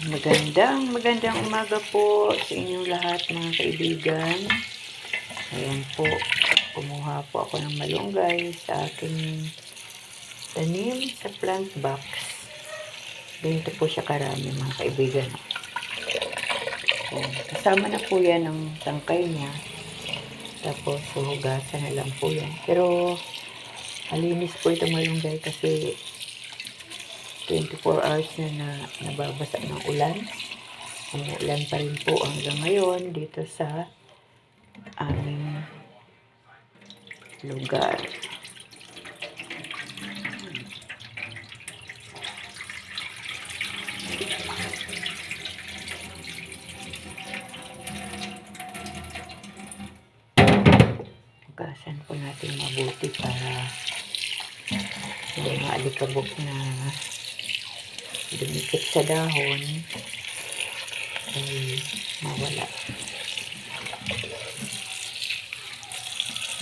Magandang, magandang umaga po sa inyong lahat mga kaibigan. Ayan po, kumuha po ako ng malunggay sa aking tanim sa plant box. Ganito po siya karami mga kaibigan. Ayan, kasama na po yan ng tangkay niya. Tapos huhugasan na lang po yan. Pero malinis po itong malunggay kasi 24 hours na, na nababasa ng ulan. Umuulan pa rin po hanggang ngayon dito sa aming lugar. Hugasan po natin mabuti para hindi maalikabok na dumikit sa dahon ay mawala.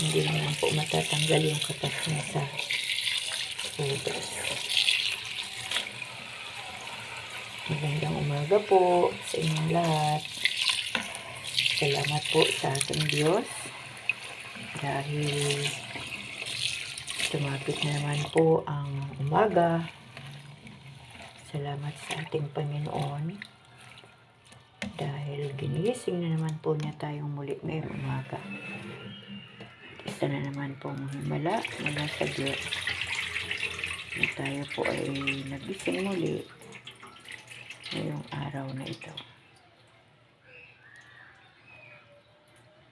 Hindi naman po matatanggal yung katas niya sa hugas. Magandang umaga po sa inyong lahat. Salamat po sa ating Diyos dahil tumapit na naman po ang umaga Salamat sa ating Panginoon dahil ginising na naman po niya tayong muli ngayong umaga. Isa na naman pong himala mula sa Diyos na tayo po ay nagising muli ngayong araw na ito.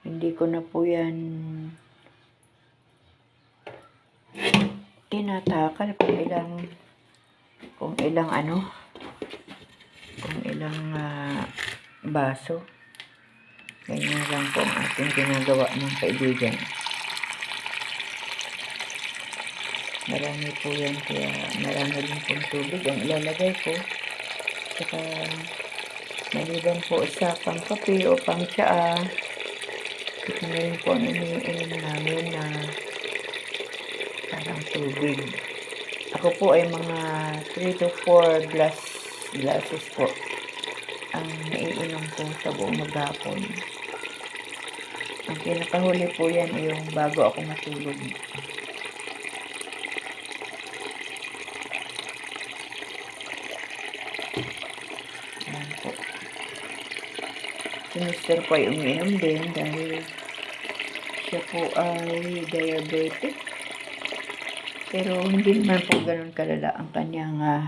Hindi ko na po yan tinatakal kung ilang kung ilang ano, kung ilang ah, baso. Ganyan lang po ang ating ginagawa ng kaibigan. Marami po yan, kaya marami rin pong tubig ang ilalagay ko. Saka, maliban po sa pangkape o pang tsaa, ito na rin po ang iniinom namin na parang tubig. Ako po ay mga 3 to 4 glass glasses po ang naiinom ko sa buong maghapon. Ang pinakahuli po yan yung bago ako matulog. Ayan po. Si Mr. po ay umiinom din dahil siya po ay diabetic. Pero hindi naman po ganun kalala ang kanyang ah,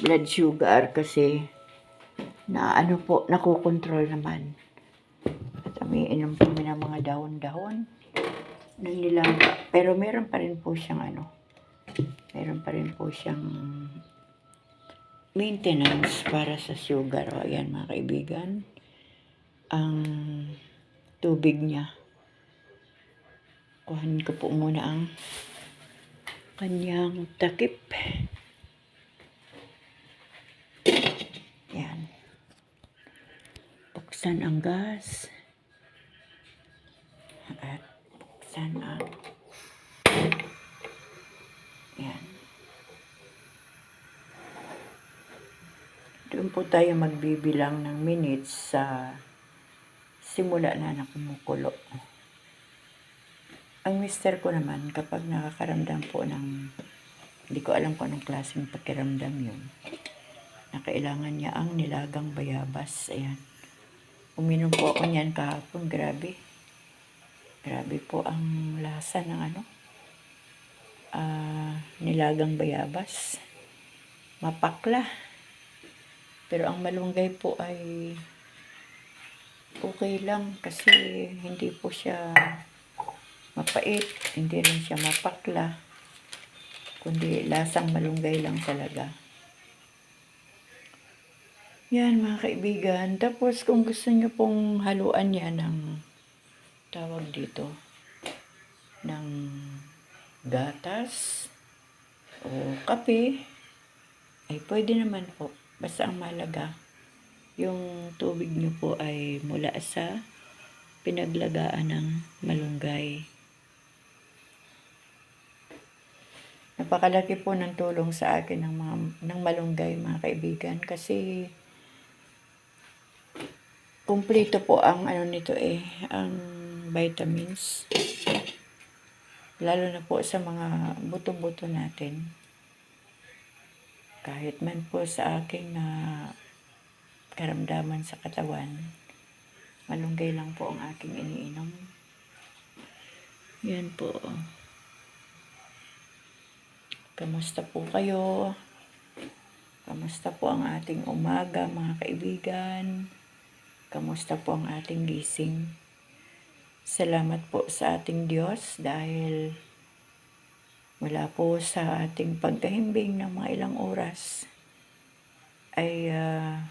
blood sugar kasi na ano po, nakokontrol naman. At umiinom kami ng mga dahon-dahon ng nilanga. Pero meron pa rin po siyang ano, meron pa rin po siyang maintenance para sa sugar. O, ayan mga kaibigan. Ang tubig niya. Kuhanin ko po muna ang kanyang takip. Yan. Buksan ang gas. At buksan ang yan. Doon po tayo magbibilang ng minutes sa simula na na kumukulo. Ang mister ko naman, kapag nakakaramdam po ng, hindi ko alam kung anong klaseng pakiramdam yun, na kailangan niya ang nilagang bayabas. Ayan. Uminom po ako niyan kahapon. Grabe. Grabe po ang lasa ng ano, ah, nilagang bayabas. Mapakla. Pero ang malunggay po ay okay lang kasi hindi po siya mapait, hindi rin siya mapakla, kundi lasang malunggay lang talaga. Yan mga kaibigan. Tapos kung gusto nyo pong haluan yan ng tawag dito, ng gatas o kape, ay pwede naman po. Basta ang malaga, yung tubig nyo po ay mula sa pinaglagaan ng malunggay. Napakalaki po ng tulong sa akin ng mga ng malunggay mga kaibigan kasi kumpleto po ang ano nito eh, ang vitamins. Lalo na po sa mga buto-buto natin. Kahit man po sa aking na karamdaman sa katawan, malunggay lang po ang aking iniinom. Yan po. Kamusta po kayo? Kamusta po ang ating umaga, mga kaibigan? Kamusta po ang ating gising? Salamat po sa ating Diyos dahil mula po sa ating pagkahimbing ng mga ilang oras ay ah,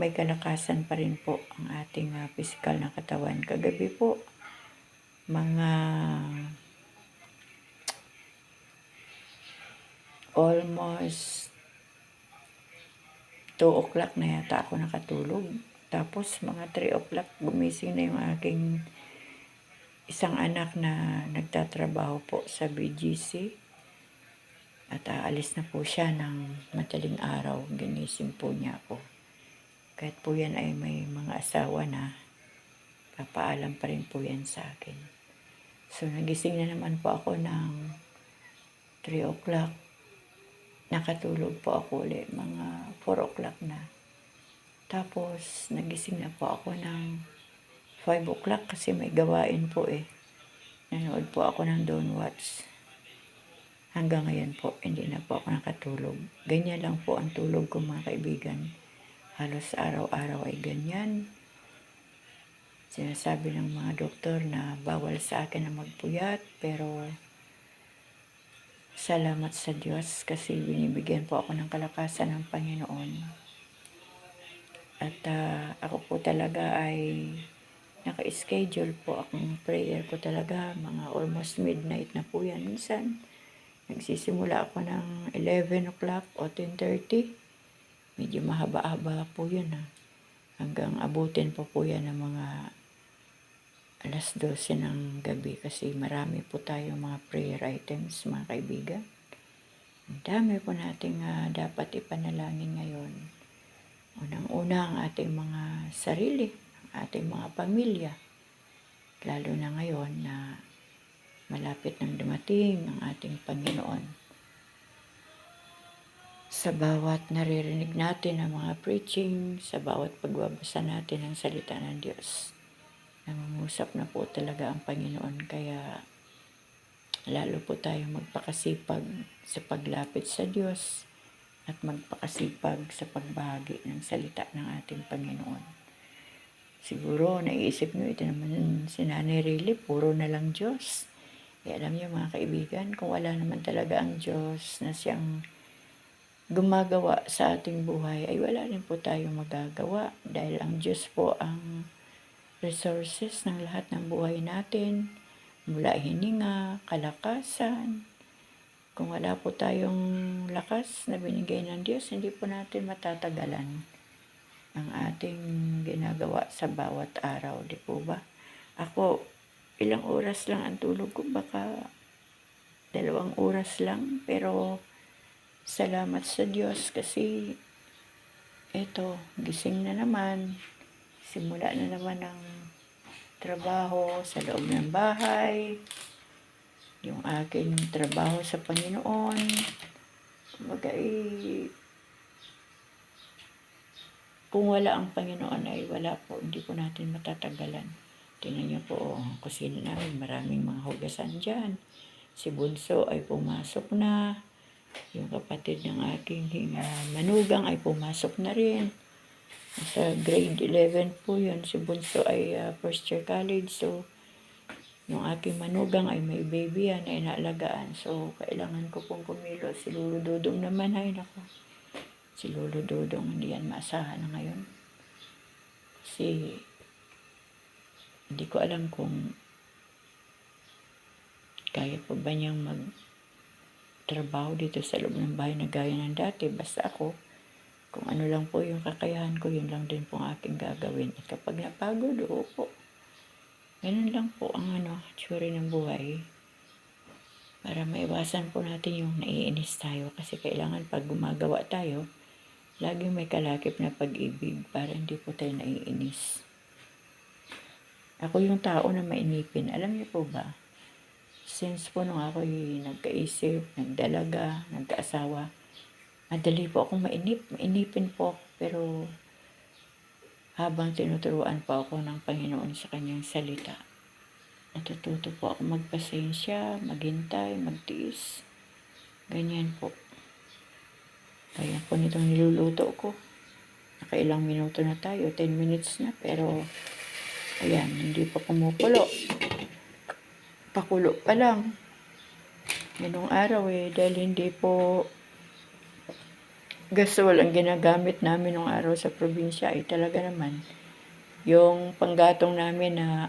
may kalakasan pa rin po ang ating ah, physical na katawan. Kagabi po, mga almost 2 o'clock na yata ako nakatulog. Tapos mga 3 o'clock gumising na yung aking isang anak na nagtatrabaho po sa BGC. At aalis na po siya ng madaling araw. Ginising po niya ako. Kahit po yan ay may mga asawa na, papaalam pa rin po yan sa akin. So nagising na naman po ako ng 3 o'clock. Nakatulog po ako ulit mga 4 o'clock na. Tapos nagising na po ako ng 5 o'clock kasi may gawain po eh. Nanood po ako ng Don't Watch. Hanggang ngayon po, hindi na po ako nakatulog. Ganyan lang po ang tulog ko mga kaibigan. Halos araw-araw ay ganyan. Sinasabi ng mga doktor na bawal sa akin na magpuyat, pero salamat sa Diyos kasi binibigyan po ako ng kalakasan ng Panginoon. At ah, ako po talaga ay naka-schedule po akong prayer ko talaga. Mga almost midnight na po yan. Minsan, nagsisimula ako ng 11 o'clock o 10.30. Medyo mahaba-haba po yun ha. Hanggang abutin po po yan ng mga alas 12 ng gabi kasi marami po tayong mga prayer items mga kaibigan. Ang dami po nating ah, dapat ipanalangin ngayon. Unang-una ang ating mga sarili, ang ating mga pamilya. Lalo na ngayon na malapit nang dumating ang ating Panginoon. Sa bawat naririnig natin ng mga preaching, sa bawat pagbabasa natin ng salita ng Diyos, nangungusap na po talaga ang Panginoon. Kaya lalo po tayong magpakasipag sa paglapit sa Diyos at magpakasipag sa pagbahagi ng salita ng ating Panginoon. Siguro, naiisip nyo, ito naman si Nanay Riley, puro na lang Diyos. Eh, alam niyo mga kaibigan, kung wala naman talaga ang Diyos na siyang gumagawa sa ating buhay, ay wala rin po tayong magagawa. Dahil ang Diyos po ang resources ng lahat ng buhay natin, mula hininga, kalakasan. Kung wala po tayong lakas na binigay ng Diyos, hindi po natin matatagalan ang ating ginagawa sa bawat araw, di po ba? Ako, ilang oras lang ang tulog ko, baka dalawang oras lang, pero salamat sa Diyos kasi eto, gising na naman, simula na naman ang trabaho sa loob ng bahay, yung aking trabaho sa Panginoon, kumbaga eh, kung wala ang Panginoon ay wala po, hindi po natin matatagalan. Tingnan niyo po, oh, ang kusina namin, maraming mga hugasan dyan. Si Bunso ay pumasok na. Yung kapatid ng aking uh, manugang ay pumasok na rin. Sa grade 11 po yun. Si Bunso ay uh, first year college. So, yung aking manugang ay may baby yan ay naalagaan. So, kailangan ko pong kumilo. Si Lulu Dudong naman ay nako si Lolo Dodong hindi yan maasahan na ngayon. Kasi hindi ko alam kung kaya pa ba niyang mag trabaho dito sa loob ng bahay na gaya ng dati. Basta ako, kung ano lang po yung kakayahan ko, yun lang din po ang aking gagawin. At kapag napagod, oo po. Ganun lang po ang ano, tsuri ng buhay. para maiwasan po natin yung naiinis tayo kasi kailangan pag gumagawa tayo, laging may kalakip na pag-ibig para hindi po tayo naiinis. Ako yung tao na mainipin. Alam niyo po ba? Since po nung ako nagkaisip, nagdalaga, nagkaasawa, madali po akong mainip. Mainipin po ako. Pero habang tinuturuan po ako ng Panginoon sa kanyang salita, natututo po ako magpasensya, maghintay, magtiis. Ganyan po. Kaya po nitong niluluto ko. Nakailang minuto na tayo, 10 minutes na, pero ayan, hindi pa kumukulo. Pakulo pa lang. Ganong araw eh, dahil hindi po gasol ang ginagamit namin nung araw sa probinsya ay talaga naman yung panggatong namin na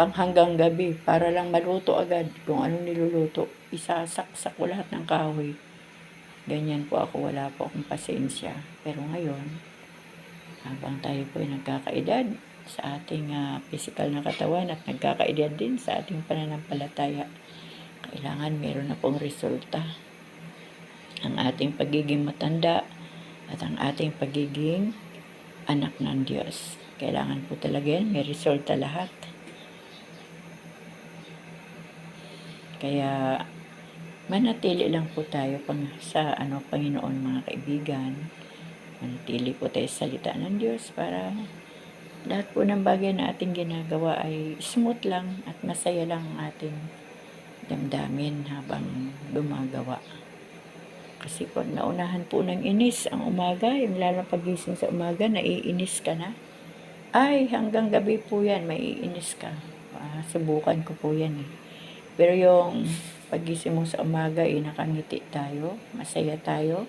panghanggang gabi para lang maluto agad kung anong niluluto. Isasaksak ko lahat ng kahoy. Ganyan po ako, wala po akong pasensya. Pero ngayon, habang tayo po ay nagkakaedad sa ating uh, physical na katawan at nagkakaedad din sa ating pananampalataya, kailangan meron na pong resulta ang ating pagiging matanda at ang ating pagiging anak ng Diyos. Kailangan po talaga yan, may resulta lahat. Kaya manatili lang po tayo pang sa ano Panginoon mga kaibigan. Manatili po tayo sa salita ng Diyos para lahat po ng bagay na ating ginagawa ay smooth lang at masaya lang ang ating damdamin habang gumagawa. Kasi pag naunahan po ng inis ang umaga, yung lalo pagising sa umaga, naiinis ka na. Ay, hanggang gabi po yan, maiinis ka. Uh, subukan ko po yan eh. Pero yung pagising mo sa umaga, eh, nakangiti tayo, masaya tayo.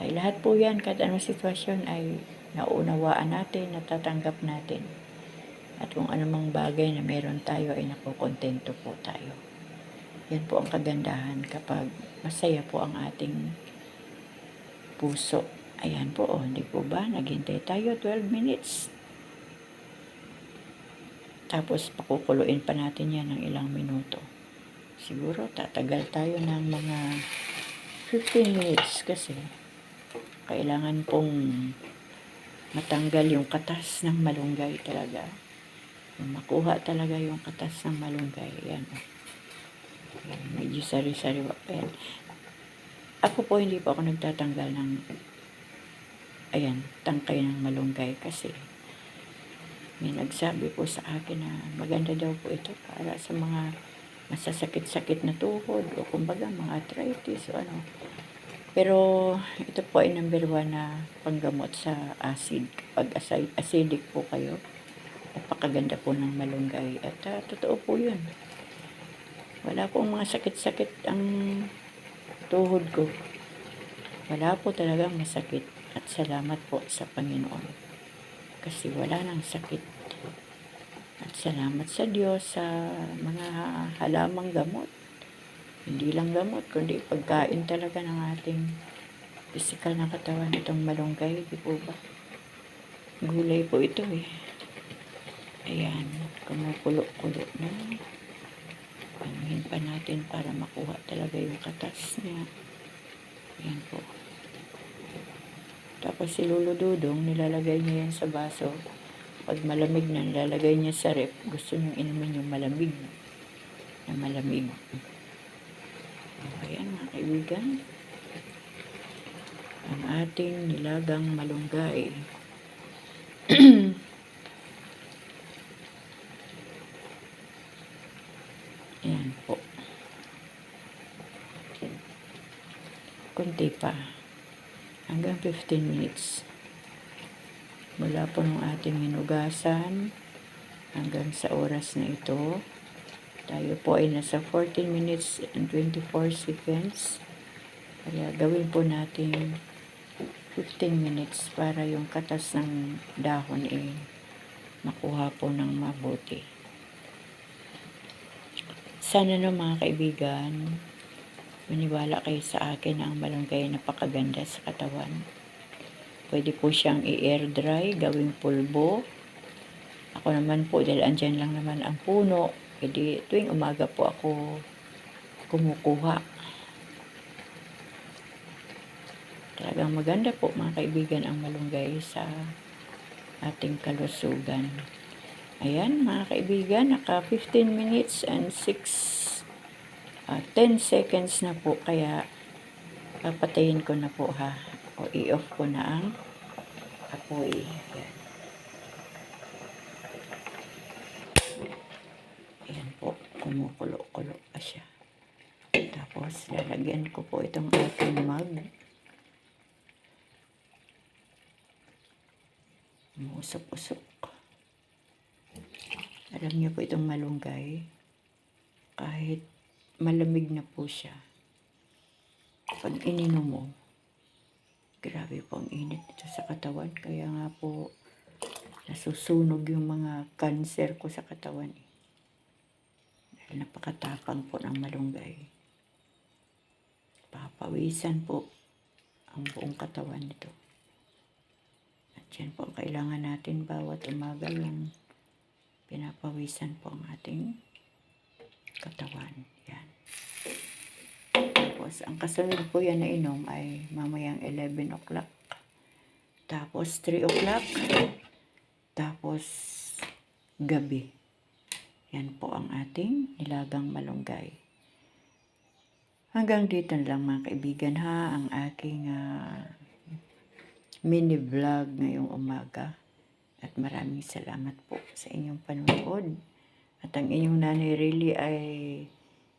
Ay lahat po yan, kahit anong sitwasyon ay naunawaan natin, natatanggap natin. At kung anumang bagay na meron tayo ay nakukontento po tayo. Yan po ang kagandahan kapag masaya po ang ating puso. Ayan po, oh, hindi po ba? Naghintay tayo 12 minutes. Tapos pakukuluin pa natin yan ng ilang minuto. Siguro tatagal tayo ng mga 15 minutes kasi kailangan pong matanggal yung katas ng malunggay talaga. Makuha talaga yung katas ng malunggay. Yan. Medyo sari-sariwa pa. Ako po hindi po ako nagtatanggal ng ayan, tangkay ng malunggay kasi may nagsabi po sa akin na maganda daw po ito para sa mga masasakit-sakit na tuhod o kumbaga mga arthritis o ano. Pero ito po ay number one na panggamot sa acid. Pag acidic po kayo, napakaganda po ng malunggay. At uh, totoo po yun. Wala pong mga sakit-sakit ang tuhod ko. Wala po talagang masakit. At salamat po sa Panginoon. Kasi wala nang sakit. At salamat sa Diyos sa mga halamang gamot. Hindi lang gamot, kundi pagkain talaga ng ating physical na katawan itong malunggay, di po ba? Gulay po ito eh. Ayan, kumukulo-kulo na anuhin pa natin para makuha talaga yung katas niya. Yan po. Tapos si Lolo Dudong, nilalagay niya yan sa baso. Pag malamig na, nilalagay niya sa rep. Gusto niyong inumin yung malamig. Na malamig. Ayan mga kaibigan. Ang ating nilagang malunggay. Ayan po. Kunti pa. Hanggang 15 minutes. Mula po ng ating hinugasan hanggang sa oras na ito. Tayo po ay nasa 14 minutes and 24 seconds. Kaya gawin po natin 15 minutes para yung katas ng dahon ay makuha po ng mabuti. Sana no mga kaibigan, maniwala kayo sa akin ang malunggay napakaganda sa katawan. Pwede po siyang i-air dry, gawing pulbo. Ako naman po, dahil andyan lang naman ang puno, edi tuwing umaga po ako kumukuha. Talagang maganda po mga kaibigan ang malunggay sa ating kalusugan. Ayan mga kaibigan, naka 15 minutes and 6 ah, 10 seconds na po kaya papatayin ko na po ha o i-off ko na ang apoy. Ayan po, kumukulo-kulo pa siya. Tapos lalagyan ko po itong ating mug. Musok-usok. Alam niyo po itong malunggay, kahit malamig na po siya, pag ininom mo, grabe po ang init ito sa katawan. Kaya nga po, nasusunog yung mga cancer ko sa katawan. Eh. Dahil napakatapang po ng malunggay. Papawisan po ang buong katawan nito. At yan po ang kailangan natin bawat umaga yung pinapawisan po ang ating katawan. Yan. Tapos, ang kasunod po yan na inom ay mamayang 11 o'clock. Tapos, 3 o'clock. Tapos, gabi. Yan po ang ating nilagang malunggay. Hanggang dito lang mga kaibigan ha, ang aking ah, mini vlog ngayong umaga. At maraming salamat po sa inyong panonood. At ang inyong nanay really ay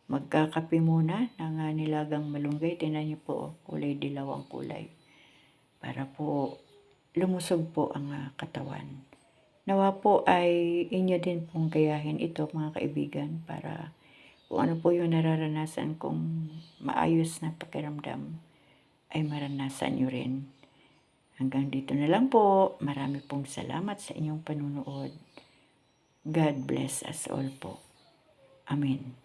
magkakape muna ng nilagang malunggay. Tinan niyo po, oh, kulay dilaw ang kulay. Para po lumusog po ang ah, katawan. Nawa po ay inyo din pong gayahin ito mga kaibigan para kung ano po yung nararanasan kong maayos na pakiramdam ay maranasan nyo rin. Hanggang dito na lang po. Marami pong salamat sa inyong panunood. God bless us all po. Amen.